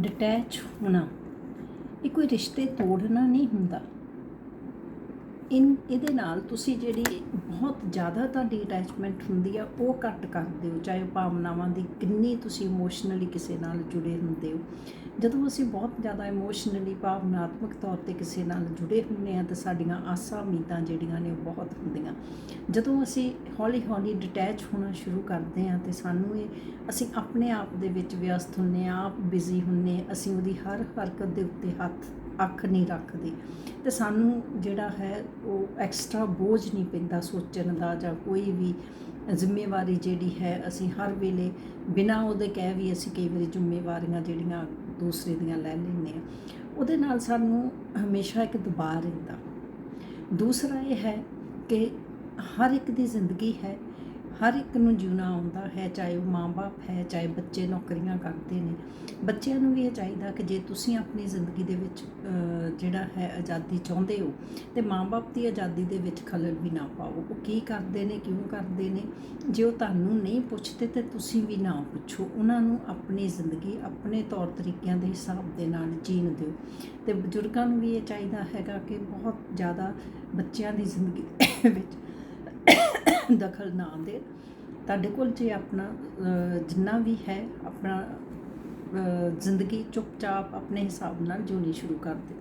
Detach ਹੋਣਾ। ਇਹ ਕੋਈ ਰਿਸ਼ਤੇ ਤੋੜਨਾ ਨਹੀਂ ਹੁੰਦਾ। ਇਨ, ਇਹਦੇ ਨਾਲ ਤੁਸੀਂ ਜਿਹੜੀ ਬਹੁਤ ਜ਼ਿਆਦਾ ਤੁਹਾਡੀ ਅਟੈਚਮੈਂਟ ਹੁੰਦੀ ਆ, ਉਹ ਘੱਟ ਕਰਦੇ ਹੋ ਚਾਹੇ ਉਹ ਭਾਵਨਾਵਾਂ ਦੀ ਕਿੰਨੀ ਤੁਸੀਂ ਇਮੋਸ਼ਨਲੀ ਕਿਸੇ ਨਾਲ ਜੁੜੇ ਹੁੰਦੇ ਹੋ। ਜਦੋਂ ਅਸੀਂ ਬਹੁਤ ਜ਼ਿਆਦਾ ਇਮੋਸ਼ਨਲੀ ਭਾਵਨਾਤਮਕ ਤੌਰ ਤੇ ਕਿਸੇ ਨਾਲ ਜੁੜੇ ਹੁੰਦੇ ਆ ਤਾਂ ਸਾਡੀਆਂ ਆਸਾਂ, ਉਮੀਦਾਂ ਜਿਹੜੀਆਂ ਨੇ ਉਹ ਬਹੁਤ ਹੁੰਦੀਆਂ। ਜਦੋਂ ਅਸੀਂ ਹੌਲੀ ਹੌਲੀ ਡਿਟੈਚ ਹੋਣਾ ਸ਼ੁਰੂ ਕਰਦੇ ਆ ਤੇ ਸਾਨੂੰ ਇਹ, ਅਸੀਂ ਆਪਣੇ ਆਪ ਦੇ ਵਿੱਚ ਵਿਅਸਤ ਹੁੰਨੇ ਆ ਆਪ ਬਿਜ਼ੀ ਹੁੰਨੇ ਅਸੀਂ ਉਹਦੀ ਹਰ ਹਰਕਤ ਦੇ ਉੱਤੇ ਹੱਥ ਅੱਖ ਨਹੀਂ ਰੱਖਦੇ। ਤੇ ਸਾਨੂੰ ਜਿਹੜਾ ਹੈ ਉਹ ਐਕਸਟਰਾ ਬੋਝ ਨਹੀਂ ਪੈਂਦਾ ਸੋਚਣ ਦਾ ਜਾਂ ਕੋਈ ਵੀ ਜ਼ਿੰਮੇਵਾਰੀ ਜਿਹੜੀ ਹੈ ਅਸੀਂ ਹਰ ਵੇਲੇ ਬਿਨਾਂ ਉਹਦੇ ਕਹਿ ਵੀ ਅਸੀਂ ਕਈ ਵਾਰੀ ਜ਼ਿੰਮੇਵਾਰੀਆਂ ਜਿਹੜੀਆਂ ਦੂਸਰੇ ਦੀਆਂ ਲੈ ਲੈਂਦੇ ਆ ਉਹਦੇ ਨਾਲ ਸਾਨੂੰ ਹਮੇਸ਼ਾ ਇੱਕ ਦਬਾਅ ਰਹਿੰਦਾ। ਦੂਸਰਾ ਇਹ ਹੈ ਕਿ ਹਰ ਇੱਕ ਦੀ ਜ਼ਿੰਦਗੀ ਹੈ ਹਰ ਇੱਕ ਨੂੰ ਜਿਉਣਾ ਆਉਂਦਾ ਹੈ, ਚਾਹੇ ਉਹ ਮਾਂ-ਬਾਪ ਹੈ, ਚਾਹੇ ਬੱਚੇ ਨੌਕਰੀਆਂ ਕਰਦੇ ਨੇ। ਬੱਚਿਆਂ ਨੂੰ ਵੀ ਇਹ ਚਾਹੀਦਾ ਕਿ ਜੇ ਤੁਸੀਂ ਆਪਣੀ ਜ਼ਿੰਦਗੀ ਦੇ ਵਿੱਚ ਜਿਹੜਾ ਹੈ ਆਜ਼ਾਦੀ ਚਾਹੁੰਦੇ ਹੋ, ਤੇ ਮਾਂ-ਬਾਪ ਦੀ ਆਜ਼ਾਦੀ ਦੇ ਵਿੱਚ ਖਲਲ ਵੀ ਨਾ ਪਾਓ। ਉਹ ਕੀ ਕਰਦੇ ਨੇ, ਕਿਉਂ ਕਰਦੇ ਨੇ? ਜੇ ਉਹ ਤੁਹਾਨੂੰ ਨਹੀਂ ਪੁੱਛਦੇ ਤੇ ਤੁਸੀਂ ਵੀ ਨਾ ਪੁੱਛੋ। ਉਹਨਾਂ ਨੂੰ ਆਪਣੀ ਜ਼ਿੰਦਗੀ ਆਪਣੇ ਤੌਰ ਤਰੀਕਿਆਂ ਦੇ ਹਿਸਾਬ ਦੇ ਨਾਲ ਜੀਣ ਦਿਓ। ਤੇ ਬਜ਼ੁਰਗਾਂ ਨੂੰ ਵੀ ਇਹ ਚਾਹੀਦਾ ਹੈਗਾ ਕਿ ਬਹੁਤ ਜ਼ਿਆਦਾ ਬੱਚਿਆਂ ਦੀ ਜ਼ਿੰਦਗੀ ਵਿੱਚ ਦਖਲ ਨਾ ਦੇ। ਤੁਹਾਡੇ ਕੋਲ ਜੇ ਆਪਣਾ ਜਿੰਨਾ ਵੀ ਹੈ ਆਪਣਾ ਅਹ, ਜ਼ਿੰਦਗੀ ਚੁੱਪਚਾਪ ਆਪਣੇ ਹਿਸਾਬ ਨਾਲ ਜਿਉਣੀ ਸ਼ੁਰੂ ਕਰ ਦਿਓ